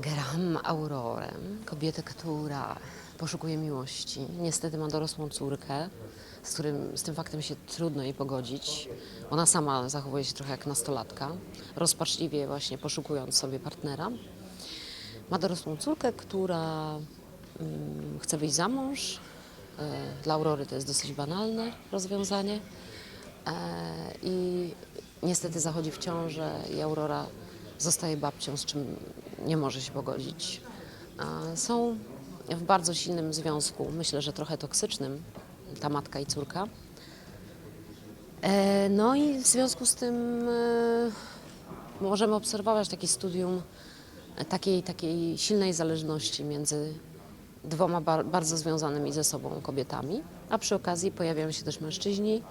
Gram Aurorę, kobietę, która poszukuje miłości. Niestety ma dorosłą córkę, z, którym, z tym faktem się trudno jej pogodzić. Ona sama zachowuje się trochę jak nastolatka, rozpaczliwie właśnie poszukując sobie partnera. Ma dorosłą córkę, która mm, chce wyjść za mąż. E, Dla Aurory to jest dosyć banalne rozwiązanie. E, I niestety zachodzi w ciążę i Aurora zostaje babcią, z czym nie może się pogodzić. E, Są w bardzo silnym związku, myślę, że trochę toksycznym, ta matka i córka. E, No i w związku z tym e, możemy obserwować takie studium takiej, takiej silnej zależności między dwoma bar- bardzo związanymi ze sobą kobietami, a przy okazji pojawiają się też mężczyźni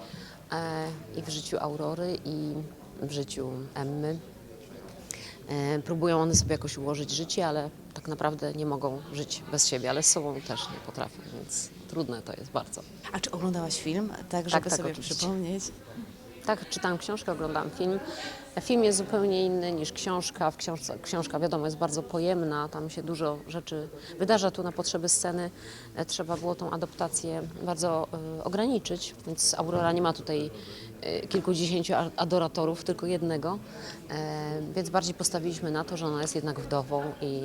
e, i w życiu Aurory i w życiu Emmy. E, próbują one sobie jakoś ułożyć życie, ale tak naprawdę nie mogą żyć bez siebie, ale z sobą też nie potrafią, więc trudne to jest bardzo. A czy oglądałaś film, tak żeby tak, sobie oczywiście. przypomnieć? Tak, czytałam książkę, oglądałam film. Film jest zupełnie inny niż książka. W książce, książka, wiadomo, jest bardzo pojemna, tam się dużo rzeczy wydarza. Tu na potrzeby sceny e, trzeba było tą adaptację bardzo e, ograniczyć, więc Aurora nie ma tutaj e, kilkudziesięciu adoratorów, tylko jednego. E, więc bardziej postawiliśmy na to, że ona jest jednak wdową i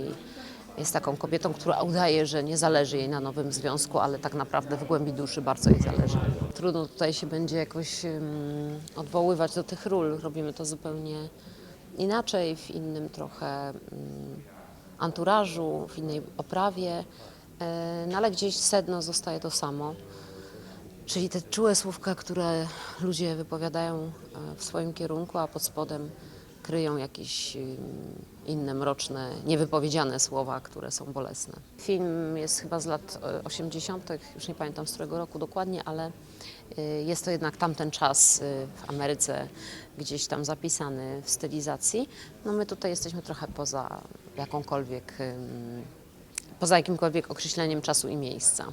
jest taką kobietą, która udaje, że nie zależy jej na nowym związku, ale tak naprawdę w głębi duszy bardzo jej zależy. Trudno tutaj się będzie jakoś um, odwoływać do tych ról. Robimy to zupełnie inaczej, w innym trochę um, anturażu, w innej oprawie, e, no ale gdzieś sedno zostaje to samo. Czyli te czułe słówka, które ludzie wypowiadają e, w swoim kierunku, a pod spodem kryją jakieś inne mroczne, niewypowiedziane słowa, które są bolesne. Film jest chyba z lat e, 80., już nie pamiętam z którego roku dokładnie, ale y, jest to jednak tamten czas y, w Ameryce, gdzieś tam zapisany w stylizacji. No my tutaj jesteśmy trochę poza jakąkolwiek, poza jakimkolwiek określeniem czasu i miejsca.